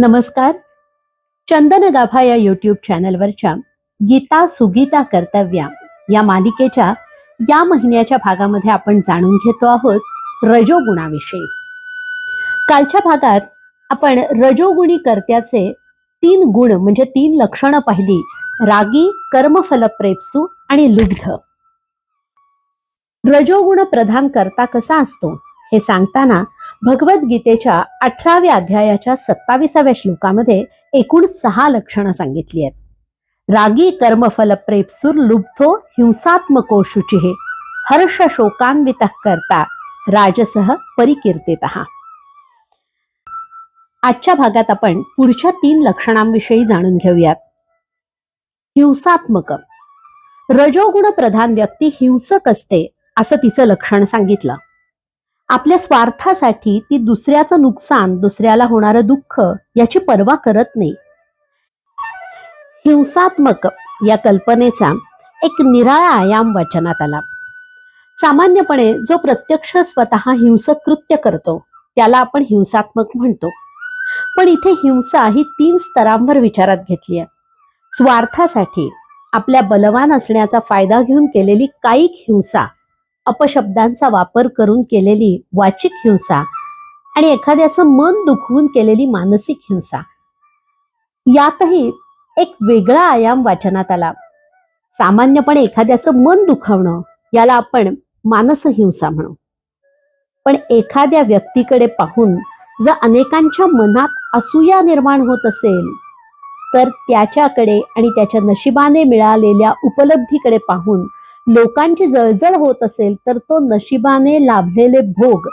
नमस्कार. चंदन गाभा या युट्यूब चॅनलवरच्या गीता सुगीता कर्तव्या या मालिकेच्या या महिन्याच्या भागामध्ये आपण जाणून घेतो आहोत रजोगुणाविषयी. कालच्या भागात आपण रजोगुणी कर्त्याचे तीन गुण म्हणजे तीन लक्षणं पाहिली. रागी कर्मफलप्रेपसू आणि लुब्ध. रजोगुण प्रधान करता कसा असतो हे सांगताना भगवद्गीतेच्या अठराव्या अध्यायाच्या सत्ताविसाव्या श्लोकामध्ये एकूण सहा लक्षणं सांगितली आहेत. रागी कर्मफल प्रेपसूर लुब्धो हिंसात्मको शुचिः हर्ष शोकान्वित करता राजसह परिकीर्तित. आजच्या भागात आपण पुढच्या तीन लक्षणांविषयी जाणून घेऊयात. हिंसात्मक. रजोगुण प्रधान व्यक्ती हिंसक असते असं तिचं लक्षण सांगितलं. आपल्या स्वार्थासाठी ती दुसऱ्याचं नुकसान दुसऱ्याला होणारं दुःख याची पर्वा करत नाही. हिंसात्मक या कल्पनेचा एक निराळा आयाम वचनात आला. सामान्यपणे जो प्रत्यक्ष स्वतः हिंसक कृत्य करतो त्याला आपण हिंसात्मक म्हणतो. पण इथे हिंसा ही तीन स्तरांवर विचारात घेतली आहे. स्वार्थासाठी आपल्या बलवान असण्याचा फायदा घेऊन केलेली कायिक हिंसा अपशब्दांचा वापर करून केलेली वाचिक हिंसा आणि एखाद्याचं मन दुखवून केलेली मानसिक हिंसा. यातही एक वेगळा आयाम वाचनात आला. सामान्यपणे एखाद्याचं मन दुखावणं याला आपण मानसहिंसा म्हणू. पण एखाद्या व्यक्तीकडे पाहून जर अनेकांच्या मनात असूया निर्माण होत असेल तर त्याच्याकडे आणि त्याच्या नशिबाने मिळालेल्या उपलब्धीकडे पाहून लोकांची जळजळ होत असेल तर तो नशिबाने लाभलेले भोग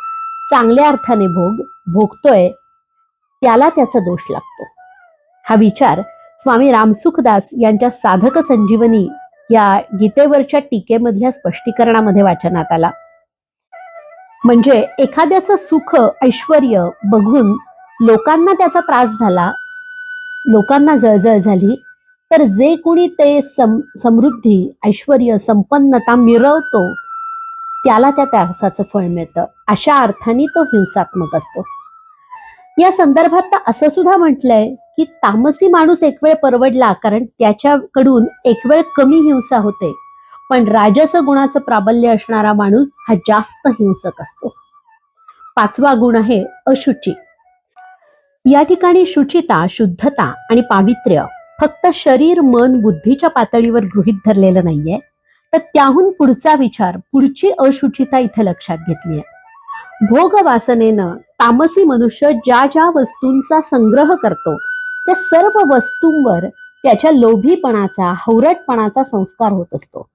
चांगल्या अर्थाने भोग भोगतोय त्याला त्याचा दोष लागतो. हा विचार स्वामी रामसुखदास यांच्या साधक संजीवनी या गीतेवरच्या टीकेमधल्या स्पष्टीकरणामध्ये वाचनात आला. म्हणजे एखाद्याचं सुख ऐश्वर बघून लोकांना त्याचा त्रास झाला लोकांना जळजळ झाली तर जे कोणी ते सम समृद्धी ऐश्वर संपन्नता मिरवतो त्याला त्या त्रासाचं फळ मिळतं. अशा अर्थाने तो हिंसात्मक असतो. या संदर्भात तर असं सुद्धा म्हटलंय की तामसी माणूस एक वेळ परवडला कारण त्याच्याकडून एक वेळ कमी हिंसा होते. पण राजस गुणाचं प्राबल्य असणारा माणूस हा जास्त हिंसक असतो. पाचवा गुण आहे अशुची. या ठिकाणी शुचिता शुद्धता आणि पावित्र्य फक्त शरीर मन बुद्धीच्या पातळीवर गृहित धरलेलं नाहीये तर त्याहून पुढचा विचार पुढची अशुचिता इथे लक्षात घेतली आहे भोग वासनेनं तामसी मनुष्य ज्या ज्या वस्तूंचा संग्रह करतो त्या सर्व वस्तूंवर त्याच्या लोभीपणाचा हौरटपणाचा संस्कार होत असतो.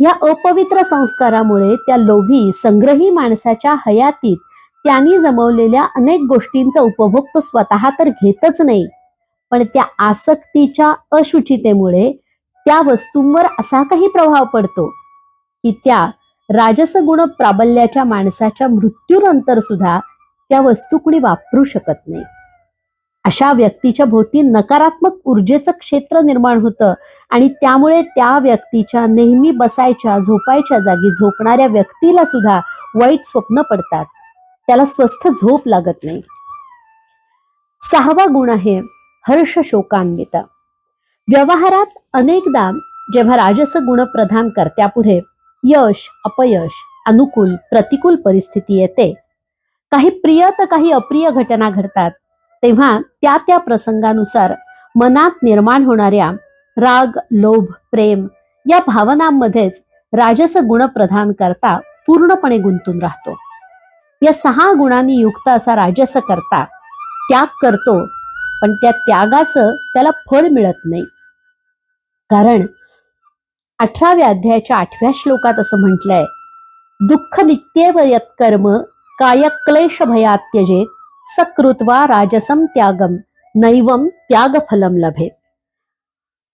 या अपवित्र संस्कारामुळे त्या लोभी संग्रही माणसाच्या हयातीत त्यांनी जमवलेल्या अनेक गोष्टींचा उपभोग तो स्वतः तर घेतच नाही पण त्या आसक्तीच्या अशुचितेमुळे त्या वस्तूंवर असा काही प्रभाव पडतो की त्या राजसगुण प्राबल्याच्या माणसाच्या मृत्यूनंतर सुद्धा त्या वस्तू कुणी वापरू शकत नाही. अशा व्यक्तीच्या भोवती नकारात्मक ऊर्जेचं क्षेत्र निर्माण होतं आणि त्यामुळे त्या व्यक्तीच्या नेहमी बसायच्या झोपायच्या जागी झोपणाऱ्या व्यक्तीला सुद्धा वाईट स्वप्न पडतात. त्याला स्वस्थ झोप लागत नाही. सहावा गुण आहे हर्ष शोकान्वित. व्यवहारात अनेकदा जेव्हा राजस गुण प्रधान कर्त्यापुढे यश अपयश अनुकूल प्रतिकूल परिस्थिती येते काही प्रिय तर काही अप्रिय घटना घडतात तेव्हा त्या त्या प्रसंगानुसार मनात निर्माण होणाऱ्या राग लोभ प्रेम या भावनांमध्येच राजस गुण प्रधान करता पूर्णपणे गुंतून राहतो. या सहा गुणांनी युक्त असा राजस करता त्याग करतो पण त्या त्यागाचं त्याला फळ मिळत नाही. कारण अठराव्या अध्यायाच्या आठव्या श्लोकात असं म्हटलंय दुःख नित्येव यत्कर्म काय क्लेश भयात त्यजेत सकृत्वा राजसम त्यागम नैवम त्यागफलम लभेत.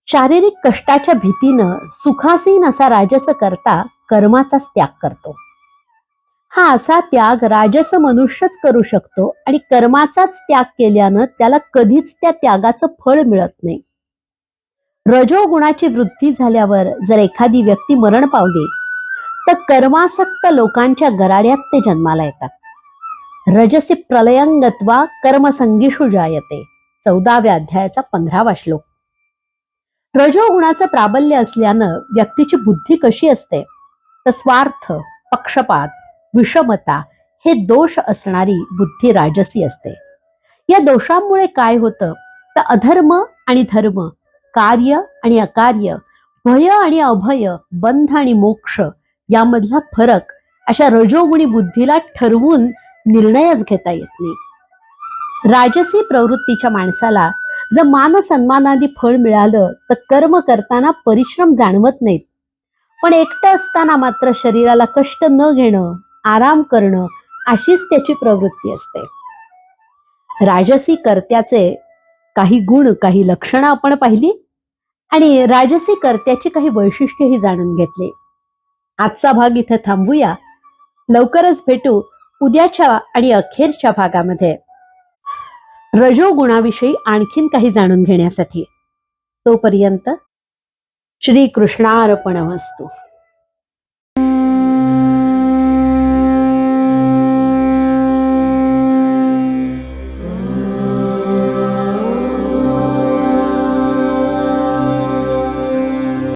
शारीरिक कष्टाच्या भीतीनं सुखासीन असा राजस करता कर्माचाच त्याग करतो. हा असा त्याग राजस मनुष्यच करू शकतो आणि कर्माचाच त्याग केल्यानं त्याला कधीच त्या त्यागाचं फळ मिळत नाही. रजोगुणाची वृद्धी झाल्यावर जर एखादी व्यक्ती मरण पावली तर कर्मासक्त लोकांच्या गराड्यात ते जन्माला येतात. रजसी प्रलयंगत्वा कर्मसंगीषु जायते. चौदाव्या अध्यायाचा पंधरावा श्लोक. रजोगुणाचं प्राबल्य असल्यानं व्यक्तीची बुद्धी कशी असते? तर स्वार्थ पक्षपात विषमता हे दोष असणारी बुद्धी राजसी असते. या दोषांमुळे काय होतं? तर अधर्म आणि धर्म कार्य आणि अकार्य भय आणि अभय बंध आणि मोक्ष यामधला फरक अशा रजोगुणी बुद्धीला ठरवून निर्णयच घेता येत नाही. राजसी प्रवृत्तीच्या माणसाला जर मान सन्मानादी फळ मिळालं तर कर्म करताना परिश्रम जाणवत नाहीत. पण एकटं असताना मात्र शरीराला कष्ट न घेणं आराम करणं अशीच त्याची प्रवृत्ती असते. राजसी कर्त्याचे काही गुण काही लक्षणं आपण पाहिली आणि राजसी कर्त्याची काही वैशिष्ट्यही जाणून घेतली. आजचा भाग इथे थांबूया. लवकरच भेटू उद्याच्या आणि अखेरच्या भागामध्ये. रजोगुणाविषयी आणखीन काही जाणून घेण्यासाठी. तोपर्यंत श्री कृष्णार्पण वस्तू